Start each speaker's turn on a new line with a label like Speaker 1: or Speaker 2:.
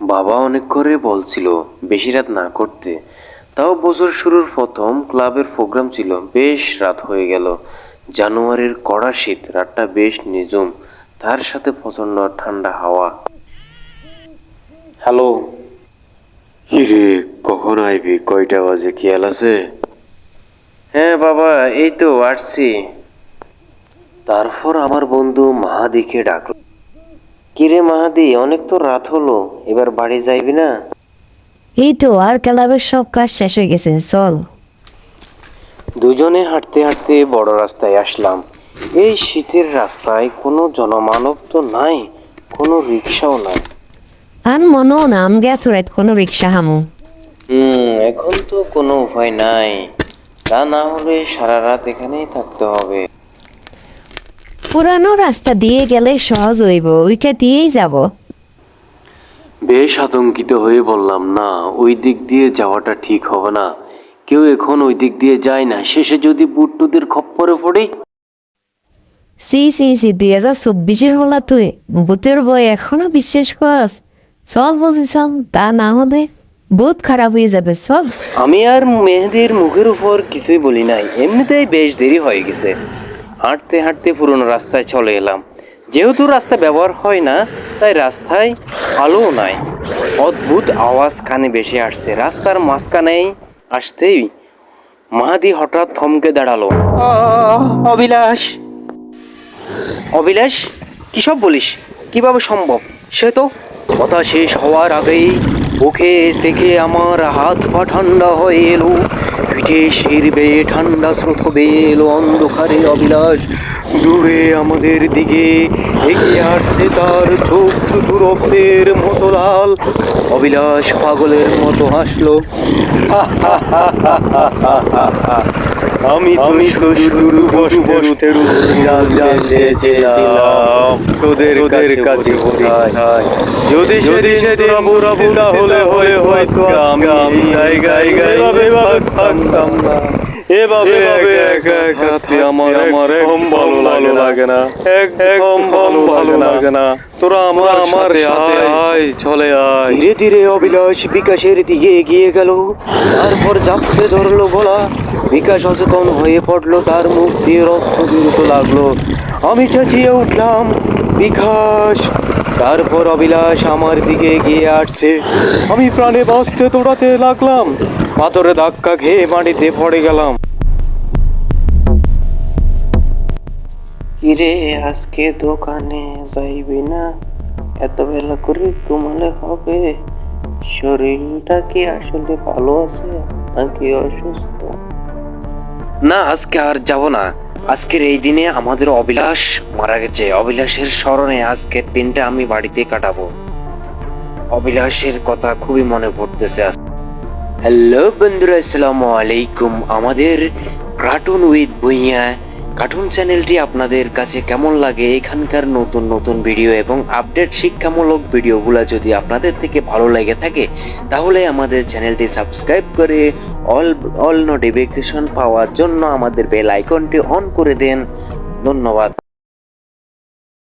Speaker 1: বাবা অনেক করে বলছিল বেশি রাত না করতে। তাও বছর শুরুর প্রথম ক্লাবের প্রোগ্রাম ছিল বেশ রাত হয়ে গেল। জানুয়ারির কড়া শীত রাতটা বেশ নিঝুম তার সাথে প্রচণ্ড ঠান্ডা হাওয়া। হ্যালো।
Speaker 2: কিরে কখন আইবি? কয়টা বাজে? খেয়াল আছে?
Speaker 1: হ্যাঁ বাবা এই তো আসছি। তারপর আমার বন্ধু মাহাদিকে ডাকলো। কিরে মাহাদি অনেক তো রাত হলো এবার বাড়ি যাইবি না?
Speaker 3: এই তো আর ক্লাবের সব কাজ শেষ হয়ে গেছে চল।
Speaker 1: দুজনে হাঁটতে হাঁটতে বড় রাস্তায় আসলাম। এই শীতের রাস্তায় কোনো জনমানব তো নাই কোনো রিক্সাও নাই।
Speaker 3: আর মনো নাম গেছ রাত কোনো রিক্সা হামু।
Speaker 1: হুম এখন তো কোনো উপায় নাই। তা না হলে সারা রাত এখানেই থাকতে হবে।
Speaker 3: পুরানো রাস্তা দিয়ে গেলে সহজ হইব ওইটা দিয়েই যাব।
Speaker 1: বেশ আতঙ্কিত হয়ে বললাম না ওই দিক দিয়ে যাওয়াটা ঠিক হবে না। কেউ এখন ওই দিক দিয়ে যায় না। শেষে যদি বুট্টুদের খপ্পরে পড়ি?
Speaker 3: সি সি সি দুই হাজার চব্বিশের হলা তুই। ভূতের বই এখনও বিশ্বাস করস চল বলছি চল তা না হলে বহুত খারাপ হয়ে যাবে সব
Speaker 1: আমি আর মেহেদির মুখের উপর কিছুই বলি নাই। এমনিতেই বেশ দেরি হয়ে গেছে। হাঁটতে হাঁটতে পুরনো রাস্তায় চলে এলাম। যেহেতু রাস্তা ব্যবহার হয় না, তাই রাস্তায় আলোও নাই। অদ্ভুত আওয়াজ কানে বেশি আসছে। রাস্তার মাঝখানেই আসতেই মাহাদি হঠাৎ থমকে দাঁড়াল।
Speaker 4: অবিলাস অবিলাস কি সব বলিস? কীভাবে সম্ভব? সে তো কথা শেষ হওয়ার আগেই বুকে থেকে আমার হাত পা ঠান্ডা হয়ে এলো। পিঠে শিরবে ঠান্ডা স্রোত হবে এলো অন্ধকারে অবিলাস। দূরে আমাদের দিকে এগিয়ে আসছে তার চোখ শুধু রক্তের মতো লাল। অবিলাস পাগলের মতো হাসলো। আমি তুমি তো শুধু জাল জাল চেয়েছিলাম। তোদের তোদের কাছে যদি যদি সেদিন মোরা তাহলে হয়ে হয়ে আমি। জায়গায় এভাবে থাকতাম না এভাবে একা একা আমার আমার একদম ভালো ভালো লাগে না। একদম ভালো ভালো লাগে না। তোরা আমার আমার আয় চলে আয়। ধীরে ধীরে অবিলাস বিকাশের দিকে এগিয়ে গেল। তারপর জাপতে ধরলো বলা বিকাশ অচেতন হয়ে পড়ল তার মুখ দিয়ে রক্ত বেরোতে লাগল। আমি চেঁচিয়ে উঠলাম বিকাশ তারপর অবিলাস আমার দিকে এগিয়ে আসছে। আমি প্রাণে বাঁচতে দৌড়াতে লাগলাম পাথরে ধাক্কা খেয়ে মাটিতে পড়ে গেলাম।
Speaker 1: কিরে আজকে দোকানে যাইবি না? এত বেলা করে ঘুমালে হবে? শরীরটা কি আসলে ভালো আছে নাকি অসুস্থ?
Speaker 4: না আজকে আর যাব না। আজকের এই দিনে আমাদের অবিলাস মারা গেছে। অবিলাসের স্মরণে আজকের দিনটা আমি বাড়িতে কাটাবো। অবিলাসের কথা খুবই মনে পড়তেছে হ্যালো বন্ধুরা, আসসালামু আলাইকুম। আমাদের কার্টুন উইথ বইয়া কার্টুন চ্যানেলটি আপনাদের কাছে কেমন লাগে, এখানকার নতুন নতুন ভিডিও এবং আপডেট শিক্ষামূলক ভিডিওগুলো যদি আপনাদের থেকে ভালো লেগে থাকে, তাহলে আমাদের চ্যানেলটি সাবস্ক্রাইব করে অল অল নোটিফিকেশন পাওয়ার জন্য আমাদের বেল আইকনটি অন করে দেন। ধন্যবাদ।